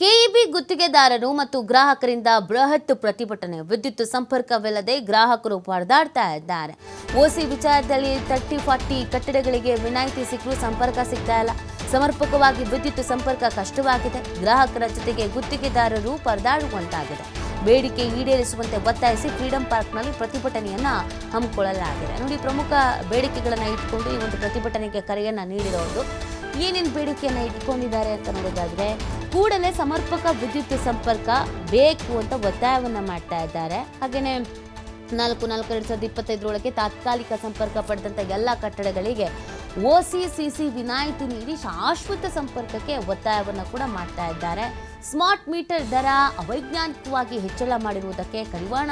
KEB ಗುತ್ತಿಗೆದಾರರು ಮತ್ತು ಗ್ರಾಹಕರಿಂದ ಬೃಹತ್ ಪ್ರತಿಭಟನೆ, ವಿದ್ಯುತ್ ಸಂಪರ್ಕವಿಲ್ಲದೆ ಗ್ರಾಹಕರು ಪರದಾಡ್ತಾ ಇದ್ದಾರೆ. ಓಸಿ ವಿಚಾರದಲ್ಲಿ ತರ್ಟಿ ಫಾರ್ಟಿ ಕಟ್ಟಡಗಳಿಗೆ ವಿನಾಯಿತಿ ಸಿಕ್ಕರೂ ಸಂಪರ್ಕ ಸಿಗ್ತಾ ಇಲ್ಲ. ಸಮರ್ಪಕವಾಗಿ ವಿದ್ಯುತ್ ಸಂಪರ್ಕ ಕಷ್ಟವಾಗಿದೆ. ಗ್ರಾಹಕರ ಜೊತೆಗೆ ಗುತ್ತಿಗೆದಾರರು ಪರದಾಡುವಂತಾಗಿದೆ. ಬೇಡಿಕೆ ಈಡೇರಿಸುವಂತೆ ಒತ್ತಾಯಿಸಿ ಫ್ರೀಡಂ ಪಾರ್ಕ್ನಲ್ಲಿ ಪ್ರತಿಭಟನೆಯನ್ನ ಹಮ್ಮಿಕೊಳ್ಳಲಾಗಿದೆ. ನೋಡಿ, ಪ್ರಮುಖ ಬೇಡಿಕೆಗಳನ್ನು ಇಟ್ಕೊಂಡು ಈ ಒಂದು ಪ್ರತಿಭಟನೆಗೆ ಕರೆಯನ್ನು ನೀಡಿರೋದು ಏನೇನು ಬೇಡಿಕೆಯನ್ನು ಇಟ್ಕೊಂಡಿದ್ದಾರೆ ಅಂತ ನೋಡೋದಾದ್ರೆ ಕೂಡಲೇ ಸಮರ್ಪಕ ವಿದ್ಯುತ್ ಸಂಪರ್ಕ ಬೇಕು ಅಂತ ಒತ್ತಾಯವನ್ನ ಮಾಡ್ತಾ ಇದ್ದಾರೆ. ಹಾಗೆಯೇ ನಾಲ್ಕು ನಾಲ್ಕು ಎರಡು ಸಾವಿರದ ಇಪ್ಪತ್ತೈದರೊಳಗೆ ತಾತ್ಕಾಲಿಕ ಸಂಪರ್ಕ ಪಡೆದಂಥ ಎಲ್ಲ ಕಟ್ಟಡಗಳಿಗೆ ಒ ಸಿ ಸಿ ಸಿ ವಿನಾಯಿತಿ ನೀಡಿ ಶಾಶ್ವತ ಸಂಪರ್ಕಕ್ಕೆ ಒತ್ತಾಯವನ್ನು ಕೂಡ ಮಾಡ್ತಾ ಇದ್ದಾರೆ. ಸ್ಮಾರ್ಟ್ ಮೀಟರ್ ದರ ಅವೈಜ್ಞಾನಿಕವಾಗಿ ಹೆಚ್ಚಳ ಮಾಡಿರುವುದಕ್ಕೆ ಕಡಿವಾಣ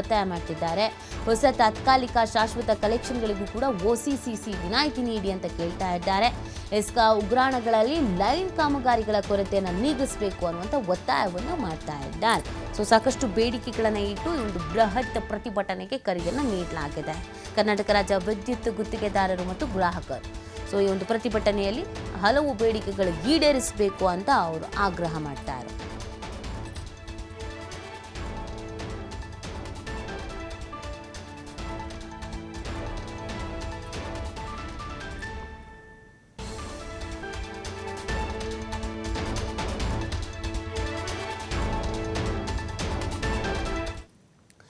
ಒತ್ತಾಯ ಮಾಡ್ತಿದ್ದಾರೆ. ಹೊಸ ತಾತ್ಕಾಲಿಕ ಶಾಶ್ವತ ಕಲೆಕ್ಷನ್ಗಳಿಗೂ ಕೂಡ ಒ ಸಿ ಸಿ ಸಿ ವಿನಾಯಿತಿ ನೀಡಿ ಅಂತ ಕೇಳ್ತಾ ಇದ್ದಾರೆ. ಎಸ್ಕಾ ಉಗ್ರಾಣಗಳಲ್ಲಿ ಲೈನ್ ಕಾಮಗಾರಿಗಳ ಕೊರತೆಯನ್ನು ನೀಗಿಸಬೇಕು ಅನ್ನುವಂಥ ಒತ್ತಾಯವನ್ನು ಮಾಡ್ತಾ ಇದ್ದಾರೆ. ಸೊ, ಸಾಕಷ್ಟು ಬೇಡಿಕೆಗಳನ್ನು ಇಟ್ಟು ಒಂದು ಬೃಹತ್ ಪ್ರತಿಭಟನೆಗೆ ಕರೆಯನ್ನು ನೀಡಲಾಗಿದೆ. ಕರ್ನಾಟಕ ರಾಜ್ಯ ವಿದ್ಯುತ್ ಗುತ್ತಿಗೆದಾರರು ಮತ್ತು ಗ್ರಾಹಕರು. ಸೊ, ಈ ಒಂದು ಪ್ರತಿಭಟನೆಯಲ್ಲಿ ಹಲವು ಬೇಡಿಕೆಗಳು ಈಡೇರಿಸಬೇಕು ಅಂತ ಅವರು ಆಗ್ರಹ ಮಾಡ್ತಾರೆ